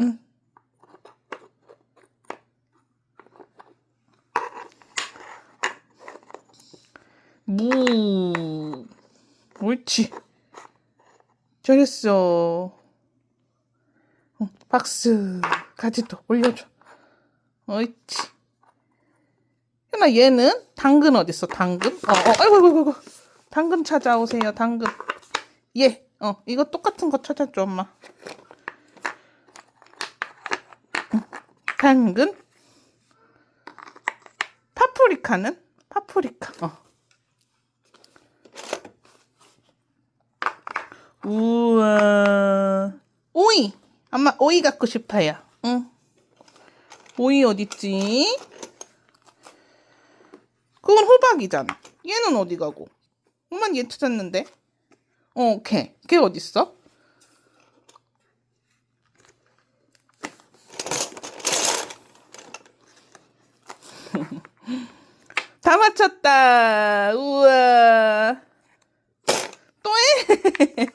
응. 무. 옳지. 잘했어. 응, 박스. 가지도 올려줘. 옳지. 현아 얘는 당근 어딨어? 당근? 어, 어, 아이고, 아이고, 아이고. 당근 찾아오세요. 당근. 얘. 어, 이거 똑같은 거 찾아줘, 엄마. 응, 당근. 파프리카는? 파프리카. 어. 우와. 오이. 엄마 오이 갖고 싶어요. 응. 오이 어딨지? 그건 호박이잖아. 얘는 어디 가고? 엄마는 얘 찾았는데. 어, 걔. 걔 어딨어? 다 맞췄다. 우와. 또 해.